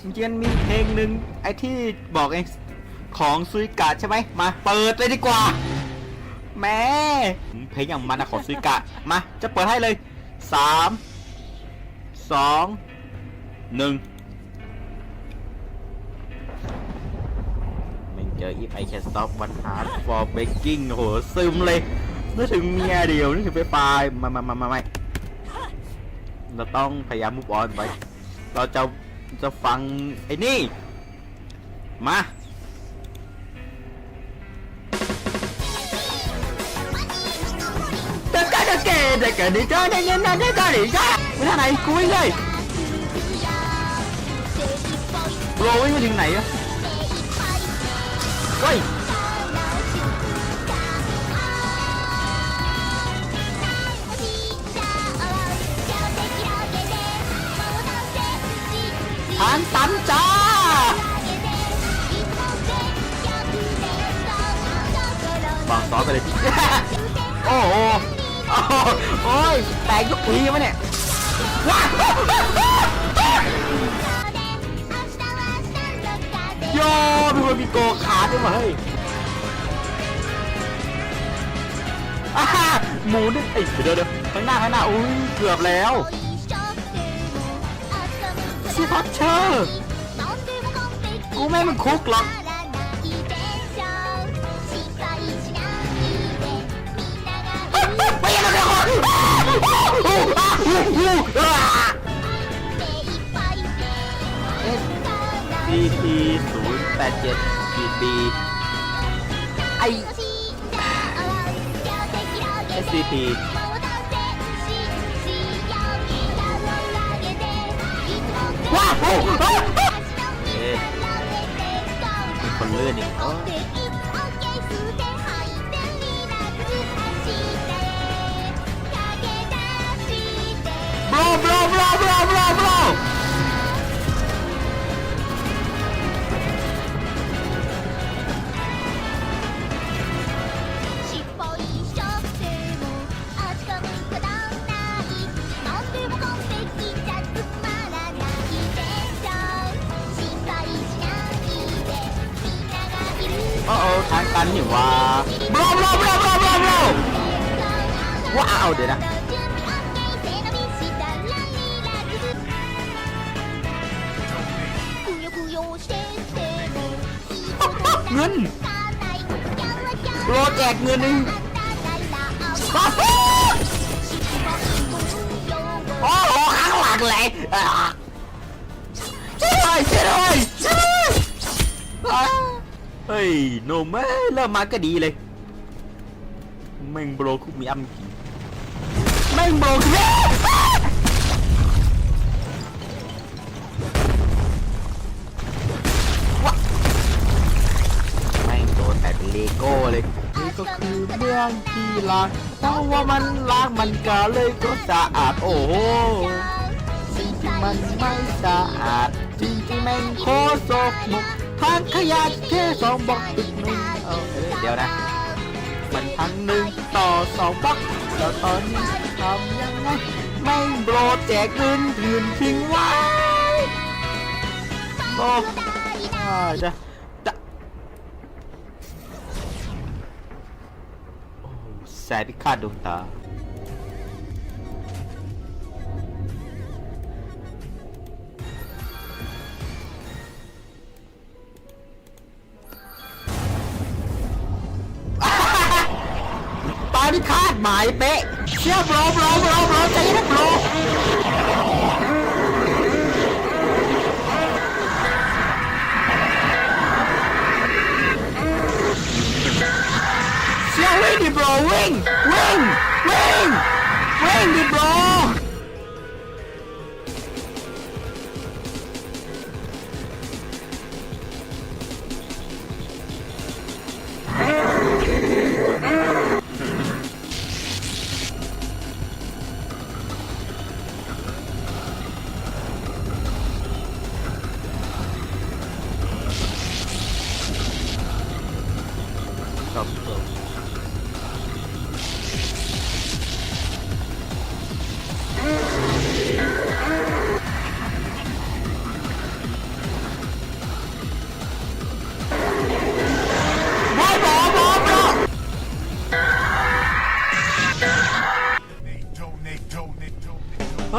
จริงๆมีเพลงหนึ่งไอ้ที่บอกเองของซุยกะใช่ไหมมาเปิดเลยดีกว่าแม่เพลงอย่างมันอะของซุยกะมาจะเปิดให้เลยสามสองหนึ่งมันเจออีฟ I can stop one heart for breaking โหซึมเลยนึกถึงเมียเดียวนึกถึงไปปลายมามามามา เราต้องพยายามมุฟออนไป เราจะจะฟังไอ้นี่ มา tất cả các kẻ để kẻ đi chơi nên nên nên ta đi chơi cái thằng này cuối đây rồi mới đến này á quay เลย โอ้โหโอ้โหโอ้ยแตกยุกทีวะเนี่ยว้าวโยมีคนมีโกขาด้วยมาเฮ้ยอ่าฮ่าหมูนี่เอ้ยเดี๋ยวเดี๋ยวข้างหน้าข้างหน้าอุ้ยเกือบแล้วซีพัชเชอร์กูไม่ให้มันคุกหรอก ไม่ยังไม่คนซีทีศูนย์แปดเจ็ดบีบีไอ SCP ว้าวโอ้โหมีคนเลื่อนอีกางกันนี่ว่าบล็อบลบลบลบลบลบว้าวเดี๋ยวนะเงินโปรแจกเงินนึงโอ้โหข้างหลังเลยอ่าช่วยด้วยช่วยด้วย เฮ้ยโนมเอ้ยเริ่มมาก็ดีเลยแม่งโบรคุมีอัมกีแม่งโบรคุมีวะแม่งโดนแต่เป็นเลโก้เลย นี่ก็คือเมืองที่ล้างเพราะว่ามันล้างมันก็เลยก็สะอาดโอ้โหจริงๆมันไม่สะอาดจริงๆแม่งโคตรสกมก ทางขยะแค่สองบล็อกติดหนึ่งเออเดี๋ยวนะ มันทั้งหนึ่งต่อสองบล็อกแล้วตอนนี้ทำยังไงแม่โบรแจกเงินถืนทิ้งไว้โอ้าจะจะโอ้แสบพิฆาตดวงตา หมายเป๊ะ เชื่อโบรโบรโบรโบรใจเย็นโบรเชื่อวิ่งดิโบรวิ่งวิ่งวิ่งวิ่งดิโบร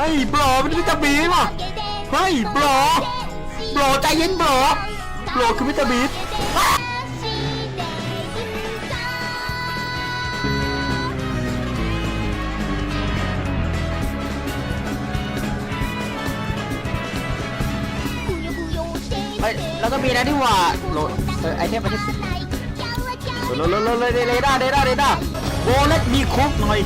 ฮ้ยบลอมันวิตามินว่ะเฮ้ยบลอบลอใจเย็นบลอบลอคือวิตามินเฮ้ยแล้วก็มีนะที่ว่าโหลดเออไอเทมไอเทมโหลดโหลดโหลดเลยเรดาร์เรดาร์เรดาร์โบเล็ตมีคุกหน่อย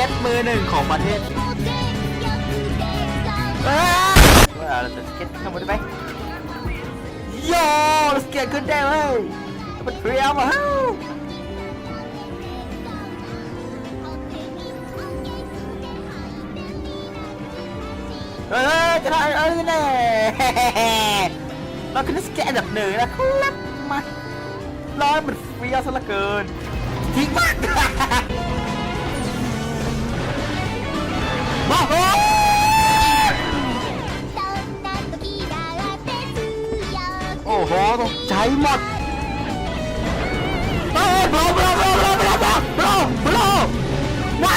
สเก็ตมือหนึ่งของประเทศเอ้ยว่าเราจะสเก็ตข้างบนได้ไหมโยเราสเก็ตขึ้นได้เลยมันเรียวมาเฮ้เออจะได้เออแน่เราคือนักสเก็ตอันดับหนึ่งนะครับมาร้อยมันเปรี้ยวซะเหลือเกินทิ้งมาก มาโอ้โอ้โหตกใจหมดเฮ้ยบลบลบลบลบลบลบลบว้า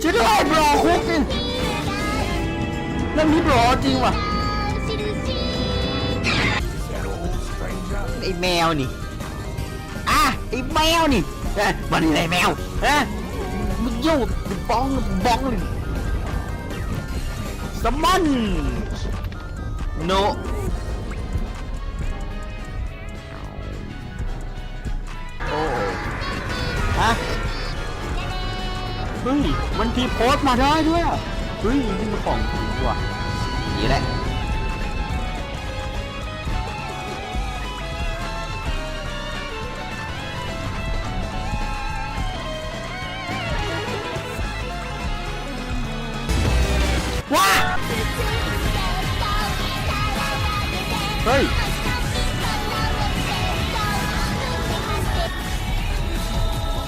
ช่วยด้วยบลคุกนี่เรื่องนี้บลจริงว่ะไอแมวนี่ ไอ้แมวนี่มันนี่ไรแมวฮะมึงยุ่งกับบ้องบ้องเลยสมอนโนโอ้ฮะเฮ้ยมันทีโพสต์มาได้ด้วยเฮ้ยนี่มันของจริงว่ะนี่แหละ เฮ้ย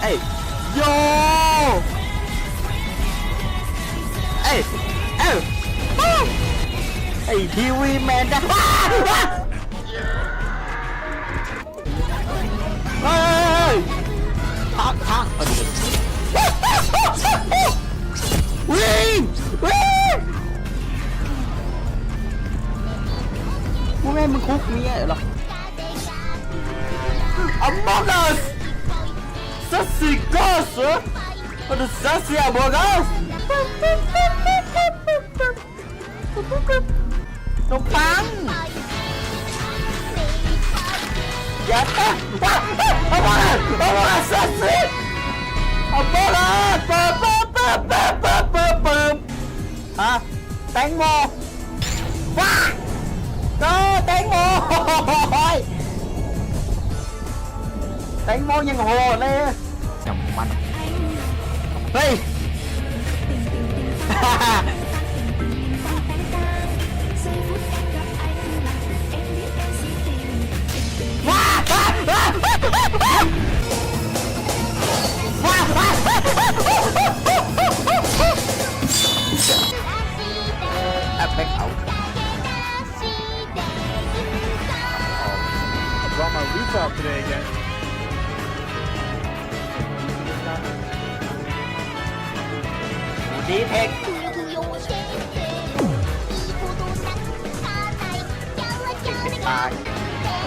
เอ้ยโยเอ้ยเอ้ยอ้า มึงคุกเมียเหรอ Among Us สัสสิกอสเหรอมันสัสสิอาบกัสนมปังอย่าตะว้าวเอามาเอามาสัสสิเอามาละเปิดเปิดเปิดเปิดเปิดเปิดเปิดฮะแตงโมว้า งโมแตงโมยังโหดเลยจำมันเฮ้ยว้าว้าว้า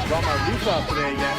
brought my roof up today again.